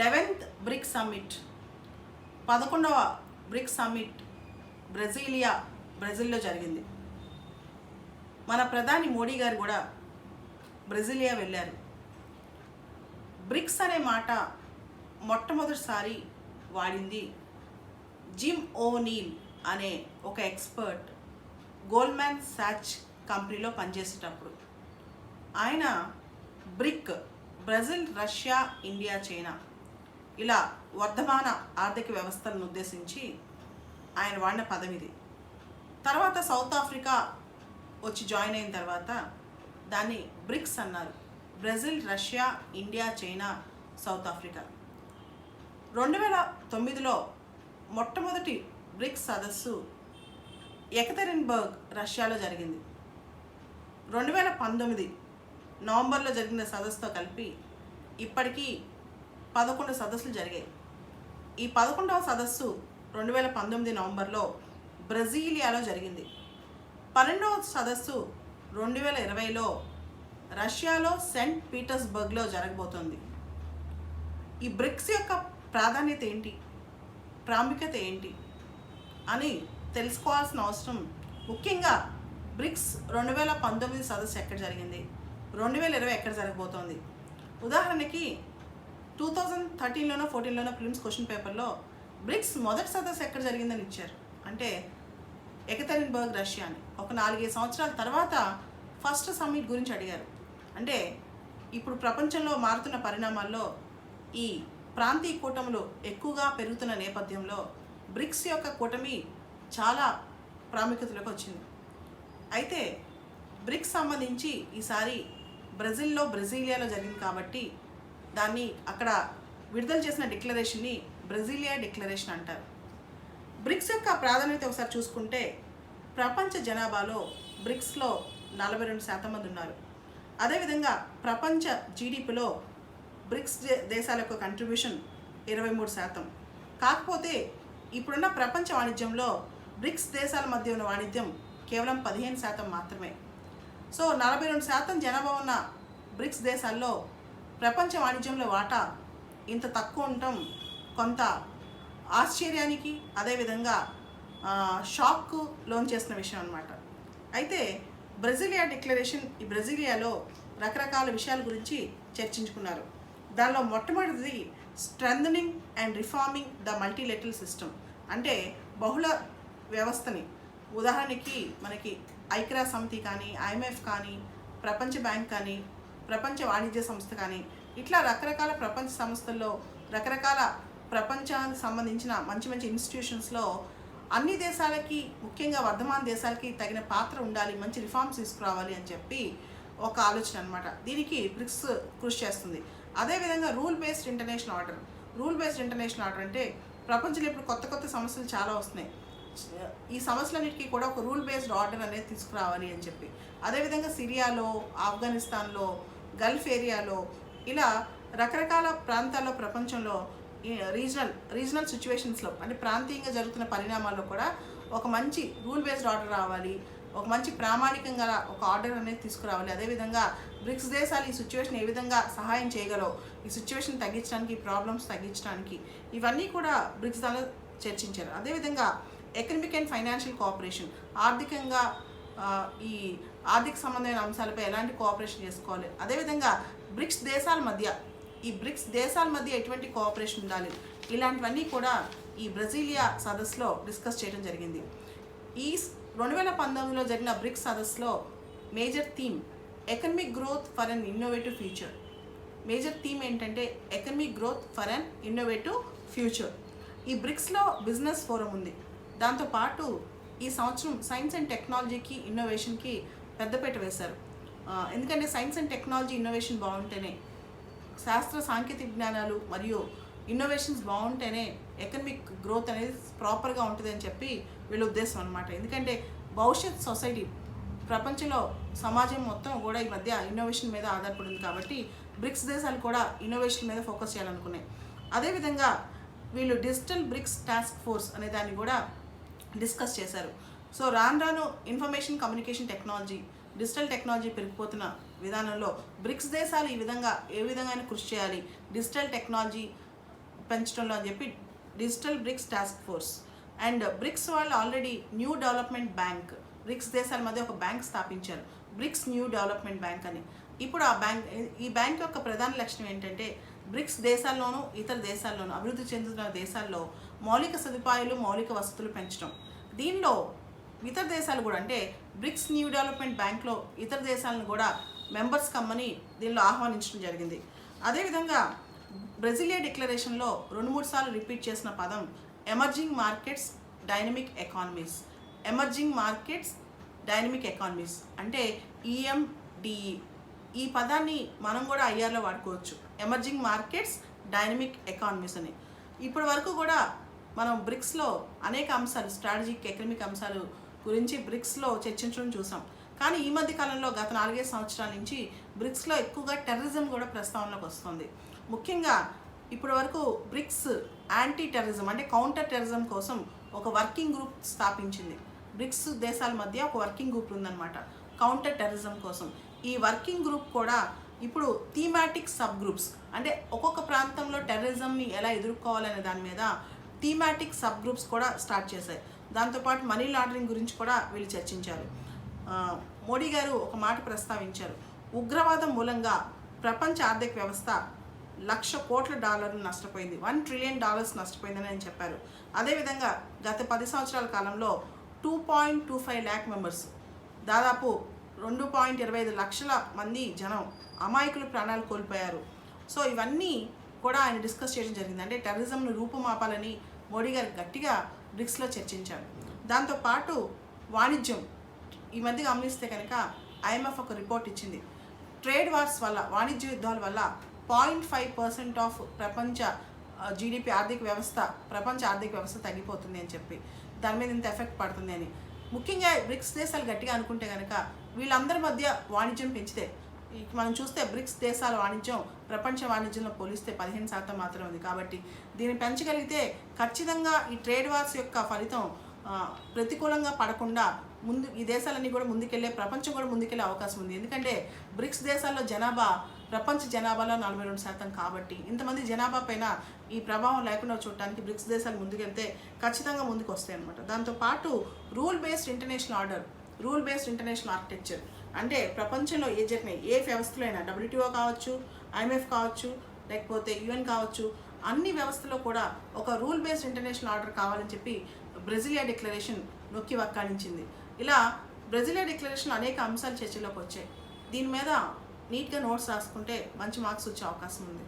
Eleventh BRIC summit పదకొండవ BRIC summit Brasilia బ్రెజిల్లో జరిగింది. మన ప్రధాని మోడీ గారు కూడా బ్రెజిలియా వెళ్ళారు. బ్రిక్స్ అనే మాట మొట్టమొదటిసారి వాడింది జిమ్ ఓనీల్ అనే ఒక ఎక్స్పర్ట్ గోల్డ్మ్యాన్ సాచ్ కంపెనీలో పనిచేసేటప్పుడు. ఆయన BRIC Brazil Russia India China ఇలా వర్ధమాన ఆర్థిక వ్యవస్థలను ఉద్దేశించి ఆయన వాడిన పదం ఇది. తర్వాత సౌత్ ఆఫ్రికా వచ్చి జాయిన్ అయిన తర్వాత దాన్ని బ్రిక్స్ అన్నారు. Brazil Russia India China South Africa. రెండు వేల తొమ్మిదిలో మొట్టమొదటి బ్రిక్స్ సదస్సు ఎకతెరిన్బర్గ్ రష్యాలో జరిగింది. రెండు వేల పంతొమ్మిది నవంబర్లో జరిగిన సదస్సుతో కలిపి ఇప్పటికీ పదకొండు సదస్సులు జరిగాయి. ఈ పదకొండవ సదస్సు రెండు వేల పంతొమ్మిది నవంబర్లో బ్రెజీలియాలో జరిగింది. పన్నెండవ సదస్సు రెండు వేల ఇరవైలో రష్యాలో సెంట్ పీటర్స్బర్గ్లో జరగబోతోంది. ఈ బ్రిక్స్ యొక్క ప్రాధాన్యత ఏంటి? ప్రాముఖ్యత ఏంటి? అని తెలుసుకోవాల్సిన అవసరం. ముఖ్యంగా బ్రిక్స్ రెండు వేల పంతొమ్మిది సదస్సు ఎక్కడ జరిగింది? రెండు వేల ఇరవై ఎక్కడ జరగబోతోంది? ఉదాహరణకి టూ థౌజండ్ థర్టీన్లోనో ఫోర్టీన్లోనో ఫిల్మ్స్ క్వశ్చన్ పేపర్లో బ్రిక్స్ మొదటి సదస్సు ఎక్కడ జరిగిందని ఇచ్చారు? అంటే ఎకతెరిన్బర్గ్ రష్యా అని. ఒక నాలుగైదు సంవత్సరాల తర్వాత ఫస్ట్ సమ్మిట్ గురించి అడిగారు. అంటే ఇప్పుడు ప్రపంచంలో మారుతున్న పరిణామాల్లో ఈ ప్రాంతీయ కూటములు ఎక్కువగా పెరుగుతున్న నేపథ్యంలో బ్రిక్స్ యొక్క కూటమి చాలా ప్రాముఖ్యతలోకి వచ్చింది. అయితే బ్రిక్స్ సంబంధించి ఈసారి బ్రెజిల్లో బ్రెజీలియాలో జరిగింది కాబట్టి దాన్ని అక్కడ విడుదల చేసిన డిక్లరేషన్ని బ్రెజిలియా డిక్లరేషన్ అంటారు. బ్రిక్స్ యొక్క ప్రాధాన్యత ఒకసారి చూసుకుంటే ప్రపంచ జనాభాలో బ్రిక్స్లో నలభై రెండు శాతం మంది ఉన్నారు. అదేవిధంగా ప్రపంచ జీడిపిలో బ్రిక్స్ దేశాల యొక్క కంట్రిబ్యూషన్ ఇరవై మూడు శాతం. కాకపోతే ఇప్పుడున్న ప్రపంచ వాణిజ్యంలో బ్రిక్స్ దేశాల మధ్య ఉన్న వాణిజ్యం కేవలం పదిహేను శాతం మాత్రమే. సో నలభై రెండు శాతం జనాభా ఉన్న బ్రిక్స్ దేశాల్లో ప్రపంచ వాణిజ్యంలో వాటా ఇంత తక్కువ ఉండటం కొంత ఆశ్చర్యానికి అదేవిధంగా షాక్కు లోన్ చేసిన విషయం అనమాట అయితే బ్రెజిలియా డిక్లరేషన్ ఈ బ్రెజిలియాలో రకరకాల విషయాల గురించి చర్చించుకున్నారు. దానిలో మొట్టమొదటిది strengthening and reforming the multilateral system. అంటే బహుళ వ్యవస్థని. ఉదాహరణకి మనకి ఐక్యరా సమితి కానీ ఐఎంఎఫ్ కానీ ప్రపంచ బ్యాంక్ కానీ ప్రపంచ వాణిజ్య సంస్థ కానీ ఇట్లా రకరకాల ప్రపంచ సంస్థల్లో రకరకాల ప్రపంచానికి సంబంధించిన మంచి మంచి ఇన్స్టిట్యూషన్స్లో అన్ని దేశాలకి ముఖ్యంగా వర్ధమాన దేశాలకి తగిన పాత్ర ఉండాలి మంచి రిఫార్మ్స్ తీసుకురావాలి అని చెప్పి ఒక ఆలోచన అనమాట దీనికి బ్రిక్స్ కృషి చేస్తుంది. అదేవిధంగా rule based international order. Rule based international order అంటే ప్రపంచంలో ఇప్పుడు కొత్త కొత్త సమస్యలు చాలా వస్తున్నాయి. ఈ సమస్యలన్నిటికీ కూడా ఒక రూల్ బేస్డ్ ఆర్డర్ అనేది తీసుకురావాలి అని చెప్పి. అదేవిధంగా సిరియాలో ఆఫ్ఘనిస్తాన్లో గల్ఫ్ ఏరియాలో ఇలా రకరకాల ప్రాంతాల్లో ప్రపంచంలో ఈ రీజనల్ రీజనల్ సిచ్యువేషన్స్లో అంటే ప్రాంతీయంగా జరుగుతున్న పరిణామాల్లో కూడా ఒక మంచి రూల్ బేస్డ్ ఆర్డర్ రావాలి. ఒక మంచి ప్రామాణికంగా ఒక ఆర్డర్ అనేది తీసుకురావాలి. అదేవిధంగా బ్రిక్స్ దేశాలు ఈ సిచ్యువేషన్ ఏ విధంగా సహాయం చేయగలవు? ఈ సిచ్యువేషన్ తగ్గించడానికి ప్రాబ్లమ్స్ తగ్గించడానికి ఇవన్నీ కూడా బ్రిక్స్ దానిలో చర్చించారు. అదేవిధంగా ఎకనమిక్ అండ్ ఫైనాన్షియల్ కోఆపరేషన్ ఆర్థికంగా ఈ ఆర్థిక సంబంధమైన అంశాలపై ఎలాంటి కోఆపరేషన్ చేసుకోవాలి? అదేవిధంగా బ్రిక్స్ దేశాల మధ్య ఈ బ్రిక్స్ దేశాల మధ్య ఎటువంటి కోఆపరేషన్ ఉండాలి? ఇలాంటివన్నీ కూడా ఈ బ్రెజీలియా సదస్సులో డిస్కస్ చేయడం జరిగింది. ఈ రెండు వేల పంతొమ్మిదిలో జరిగిన బ్రిక్స్ సదస్సులో major theme economic growth for an innovative future major theme ఏంటంటే economic growth for an innovative future ఈ బ్రిక్స్లో బిజినెస్ ఫోరం ఉంది. దాంతోపాటు ఈ సంవత్సరం సైన్స్ అండ్ టెక్నాలజీకి ఇన్నోవేషన్కి పెద్దపేట వేశారు. ఎందుకంటే సైన్స్ అండ్ టెక్నాలజీ ఇన్నోవేషన్ బాగుంటేనే శాస్త్ర సాంకేతిక జ్ఞానాలు మరియు ఇన్నోవేషన్స్ బాగుంటేనే ఎకనమిక్ గ్రోత్ అనేది ప్రాపర్గా ఉంటుంది అని చెప్పి వీళ్ళ ఉద్దేశం అనమాట ఎందుకంటే భవిష్యత్ సొసైటీ ప్రపంచంలో సమాజం మొత్తం కూడా ఈ మధ్య ఇన్నోవేషన్ మీద ఆధారపడింది కాబట్టి బ్రిక్స్ దేశాలు కూడా ఇన్నోవేషన్ మీద ఫోకస్ చేయాలనుకున్నాయి. అదేవిధంగా వీళ్ళు డిజిటల్ బ్రిక్స్ టాస్క్ ఫోర్స్ అనే దాన్ని కూడా డిస్కస్ చేశారు. సో రాను రాను information communication technology digital technology పెరిగిపోతున్న విధానంలో బ్రిక్స్ దేశాలు ఈ విధంగా ఏ విధంగా కృషి చేయాలి. డిజిటల్ టెక్నాలజీ పెంచడంలో అని చెప్పి digital BRICS task force and BRICS వాళ్ళు already new development bank BRICS దేశాల మధ్య ఒక బ్యాంక్ స్థాపించారు. బ్రిక్స్ న్యూ డెవలప్మెంట్ బ్యాంక్ అని. ఇప్పుడు ఆ బ్యాంక్ ఈ బ్యాంక్ యొక్క ప్రధాన లక్ష్యం ఏంటంటే బ్రిక్స్ దేశాల్లోనూ ఇతర దేశాల్లోనూ అభివృద్ధి చెందుతున్న దేశాల్లో మౌలిక సదుపాయాలు మౌలిక వసతులు పెంచడం. దీనిలో ఇతర దేశాలు కూడా అంటే బ్రిక్స్ న్యూ డెవలప్మెంట్ బ్యాంక్లో ఇతర దేశాలను కూడా మెంబర్స్ కమ్మని దీనిలో ఆహ్వానించడం జరిగింది. అదేవిధంగా బ్రెజిలియా డిక్లరేషన్లో రెండు మూడు సార్లు రిపీట్ చేసిన పదం emerging markets dynamic economies. Emerging markets dynamic economies అంటే ఈఎండిఈ. ఈ పదాన్ని మనం కూడా ఐఆర్లో వాడుకోవచ్చు. ఎమర్జింగ్ మార్కెట్స్ డైనమిక్ ఎకానమీస్ అని. ఇప్పటి వరకు కూడా మనం బ్రిక్స్లో అనేక అంశాలు స్ట్రాటజిక్ ఎకనమిక్ అంశాలు గురించి బ్రిక్స్లో చర్చించడం చూసాం. కానీ ఈ మధ్య కాలంలో గత నాలుగైదు సంవత్సరాల నుంచి బ్రిక్స్లో ఎక్కువగా టెర్రరిజం కూడా ప్రస్తావనలోకి వస్తుంది. ముఖ్యంగా ఇప్పటి వరకు బ్రిక్స్ యాంటీ టెర్రరిజం అంటే కౌంటర్ టెర్రరిజం కోసం ఒక వర్కింగ్ గ్రూప్ స్థాపించింది. బ్రిక్స్ దేశాల మధ్య ఒక వర్కింగ్ గ్రూప్ ఉందన్నమాట. కౌంటర్ టెర్రరిజం కోసం. ఈ వర్కింగ్ గ్రూప్ కూడా ఇప్పుడు థీమాటిక్ సబ్ గ్రూప్స్ అంటే ఒక్కొక్క ప్రాంతంలో టెర్రరిజంని ఎలా ఎదుర్కోవాలనే దాని మీద థీమాటిక్ సబ్ గ్రూప్స్ కూడా స్టార్ట్ చేశాయి. దాంతోపాటు మనీ లాండరింగ్ గురించి కూడా వీళ్ళు చర్చించారు. మోడీ గారు ఒక మాట ప్రస్తావించారు. ఉగ్రవాదం మూలంగా ప్రపంచ ఆర్థిక వ్యవస్థ లక్ష కోట్ల డాలర్లు నష్టపోయింది. వన్ ట్రిలియన్ డాలర్స్ నష్టపోయిందని ఆయన చెప్పారు. అదేవిధంగా గత పది సంవత్సరాల కాలంలో two point two five lakh members దాదాపు రెండు పాయింట్ ఇరవై ఐదు లక్షల మంది జనం అమాయకులు ప్రాణాలు కోల్పోయారు. సో ఇవన్నీ కూడా ఆయన డిస్కస్ చేయడం జరిగింది. అంటే టెర్రరిజంను రూపుమాపాలని మోడీ గారు గట్టిగా బ్రిక్స్లో చర్చించారు దాంతోపాటు వాణిజ్యం. ఈ మధ్య గమనిస్తే కనుక ఐఎంఎఫ్ ఒక రిపోర్ట్ ఇచ్చింది. ట్రేడ్ వార్స్ వల్ల వాణిజ్య యుద్ధాల వల్ల పాయింట్ ఫైవ్ పర్సెంట్ ఆఫ్ ప్రపంచ జీడిపి ఆర్థిక వ్యవస్థ ప్రపంచ ఆర్థిక వ్యవస్థ తగ్గిపోతుంది అని చెప్పి. దాని మీద ఇంత ఎఫెక్ట్ పడుతుంది అని. ముఖ్యంగా బ్రిక్స్ దేశాలు గట్టిగా అనుకుంటే కనుక వీళ్ళందరి మధ్య వాణిజ్యం పెంచితే మనం చూస్తే బ్రిక్స్ దేశాల వాణిజ్యం ప్రపంచ వాణిజ్యంలో పోలిస్తే పదిహేను శాతం మాత్రమే ఉంది. కాబట్టి దీన్ని పెంచగలిగితే ఖచ్చితంగా ఈ ట్రేడ్ వార్స్ యొక్క ఫలితం ప్రతికూలంగా పడకుండా ముందు ఈ దేశాలన్నీ కూడా ముందుకెళ్ళే ప్రపంచం కూడా ముందుకెళ్ళే అవకాశం ఉంది. ఎందుకంటే బ్రిక్స్ దేశాల్లో జనాభా ప్రపంచ జనాభాలో నలభై రెండు శాతం కాబట్టి ఇంతమంది జనాభా పైన ఈ ప్రభావం లేకుండా చూడటానికి బ్రిక్స్ దేశాలు ముందుకెళ్తే ఖచ్చితంగా ముందుకు వస్తాయి అనమాట దాంతోపాటు rule based international order rule based international architecture అంటే ప్రపంచంలో ఏ జరిగినాయి ఏ వ్యవస్థలో అయినా డబ్ల్యూటీఓ కావచ్చు ఐఎంఎఫ్ కావచ్చు లేకపోతే యుఎన్ కావచ్చు అన్ని వ్యవస్థలో కూడా ఒక రూల్ బేస్డ్ ఇంటర్నేషనల్ ఆర్డర్ కావాలని చెప్పి బ్రెజిలియా డిక్లరేషన్ నొక్కి వక్కాణించింది. ఇలా బ్రెజిలియా డిక్లరేషన్ అనేక అంశాలు చర్చలోకి వచ్చాయి. దీని మీద నీట్గా నోట్స్ రాసుకుంటే మంచి మార్క్స్ వచ్చే అవకాశం ఉంది.